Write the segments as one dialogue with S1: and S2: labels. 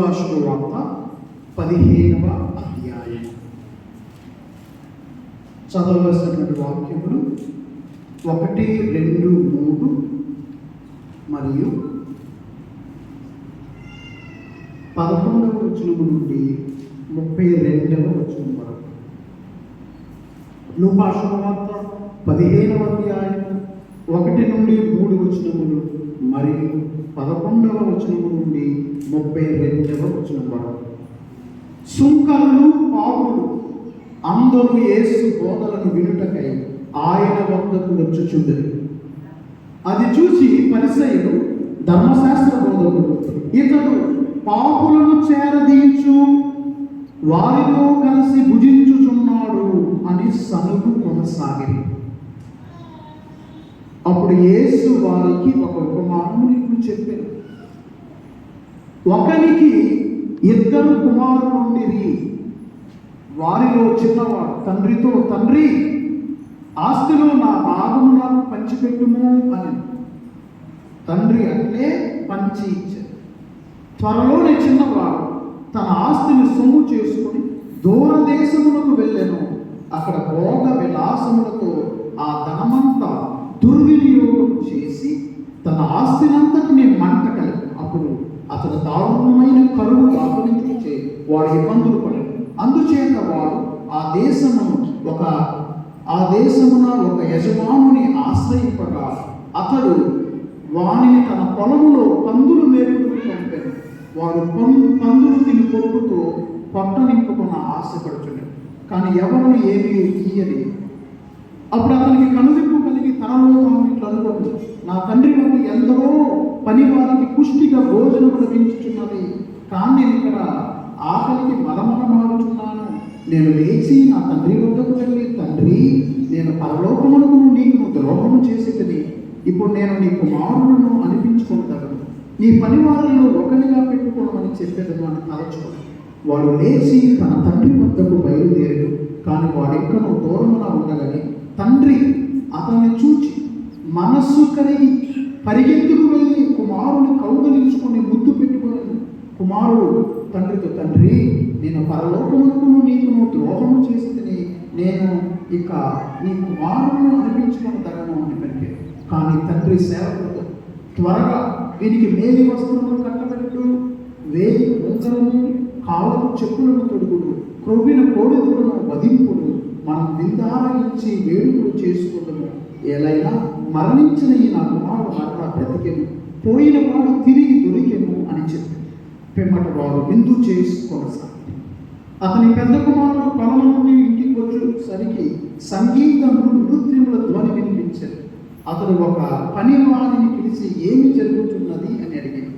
S1: భాషకు వార్త పదిహేనవ అధ్యాయం. చదవలసినటువంటి వాక్యములు ఒకటి రెండు మూడు మరియు పదకొండవ వచనము నుండి ముప్పై రెండవ వచనం వరకు. లూపాషణ వార్త పదిహేనవ అధ్యాయం ఒకటి నుండి మూడు వచనములు మరియు పదకొండవ వచనం నుండి ముప్పై రెండవ వచనం వరకు. సుంకరులు పాపులు అందరూ యేసు బోధలను వినుటకై ఆయన వద్దకు వచ్చుచుండరు అది చూసి పరిసయులు ధర్మశాస్త్ర బోధకుడు ఇతడు పాపులను చేరదీచు వారితో కలిసి భుజించుచున్నాడు అని సనుగు కొనసాగింది అప్పుడు యేసు వారికి ఒక ఉపమానము నీకు చెప్పాను ఒకనికి ఇద్దరు కుమారులు ఉండిరి. వారిలో చిన్నవాడు తండ్రితో తండ్రి ఆస్తిలో నా భాగము నాకు పంచిపెట్టుము అని. తండ్రి అట్లే పంచి ఇచ్చాడు. త్వరలోనే చిన్నవాడు తన ఆస్తిని సొమ్ము చేసుకుని దూరదేశములకు వెళ్ళాను. అక్కడ భోగ విలాసములతో ఆ ధనమంతా దుర్వినియోగం చేసి తన ఆస్తినంతటిని మంట కలిపి అప్పుడు అతను దారుణమైన కరువు ఆక్రమించే వాడు ఇబ్బందులు పడడు అందుచేత వాడు ఆ దేశమును ఒక ఆ దేశమున ఒక యజమానుని ఆశ్రయింపగా అతడు వానిని తన పొలములో పందులు మేపుకు పంపాడు వారు పం- పందులు తిని పొట్టుతో పొట్ట నింపుకున్న ఆశపడుచుండే. కానీ ఎవరిని ఏమీ తీయని అప్పుడు అతనికి కనువిప్పు కలిగి తనలో తాను ఇట్లా అనుకోండి నా తండ్రి నాకు ఎందరో పని వారికి పుష్టిగా భోజనం లభించుచున్నది కానీ నేను ఇక్కడ ఆకలికి మలమలమాడుచున్నాను నేను లేచి నా తండ్రి వద్దకు వెళ్ళి తండ్రి నేను పరలోకమునకు నీకు నువ్వు ద్రోహము చేసేదని ఇప్పుడు నేను నీ కుమారులను అనిపించుకుంటాను నీ పని వాళ్ళను ఒకరిగా పెట్టుకోవడం చెప్పేదను అని తలచుకోను వాడు లేచి తన తండ్రి వద్దకు బయలుదేరాడు కానీ వాడెక్కడో దూరమున ఉండగానే తండ్రి అతన్ని చూచి మనస్సు కలిగి పరిగెత్తుకు వెళ్ళి కుమారుడు తండ్రితో తండ్రి నేను పరలోకమునకును నీకును ద్రోహము చేసి నేను ఇక నీ కుమారులను అనిపించుకొని తగను అని పలికాడు కానీ తండ్రి సేవకుడు త్వరగా వీనికి మేలి వస్త్రములు కట్టబెట్టు వేయి ఉంగరము కాలం చెప్పులను తొడుగుడు క్రొవ్విన కోడిదూడను వధింపుడు మనం విందారగించి వేడుకలు చేసుకుంటాము ఎలైనా మరణించిన ఈ నా కుమారుడు మరలా బ్రతికెను పోయిన వాడు తిరిగి దొరికెను అని చెప్పింది పిమ్మట వారు విందు చేసి కొనసాగి అతని పెద్ద కుమారుడు పొలం నుండి ఇంటికి వచ్చేసరికి సంగీతములు నృత్యముల ధ్వని వినిపించారు అతడు ఒక పనివాడిని పిలిచి ఏమి జరుగుతున్నది? అని అడిగాడు.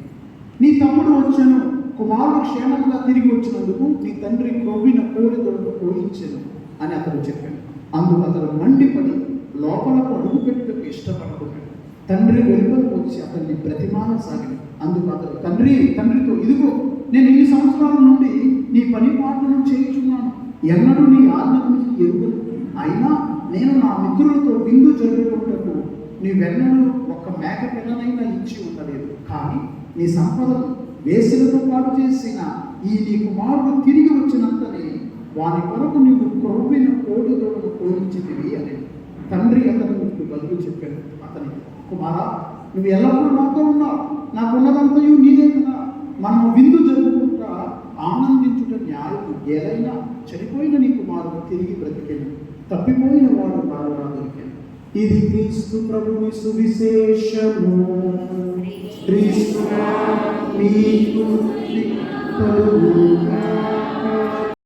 S1: నీ తమ్ముడు వచ్చాను. కుమారుడు క్షేమంగా తిరిగి వచ్చినందుకు నీ తండ్రి కొవ్విన కోడిదొడను పోయించాను అని అతడు చెప్పాడు. అందుకు అతడు మండిపడి లోపలకు అడుగు పెట్టుటకు ఇష్టపడకున్నాడు. తండ్రి వెలుపలకు వచ్చి అతన్ని ప్రతిమాన సాగాడు అందుకు అతడు తండ్రి తండ్రితో ఇదిగో నేను ఇన్ని సంవత్సరాల నుండి నీ పని పాటలను చేయించున్నాను. ఎన్నడూ నీ ఆజ్ఞను ఎరుగును. అయినా నేను నా మిత్రులతో విందు నీ నీవెన్నడూ ఒక్క మేక పిల్లనైనా ఇచ్చి ఉండలేదు. కానీ నీ సంపదను వేసులతో పాటు చేసిన ఈ నీ కుమారుడు తిరిగి వచ్చినంతనే వాని కొరకు నీవు క్రొవ్విన కోడిదోడను కోరించితివి అని. తండ్రి అతను కుమారా నువ్వు ఎల్లప్పుడూ నాతో ఉన్నావు నాకున్నదంతయు నీదే కదా. మనము విందు జరుపుకుంటా ఆనందించుట న్యాయకు ఏదైనా చనిపోయిన నీ కుమారుడు తిరిగి బ్రతికెను. తప్పిపోయిన వాడు బాగా దొరికాను. ఇది క్రీస్తు ప్రభుని సువిశేషము. క్రీస్తు మీకు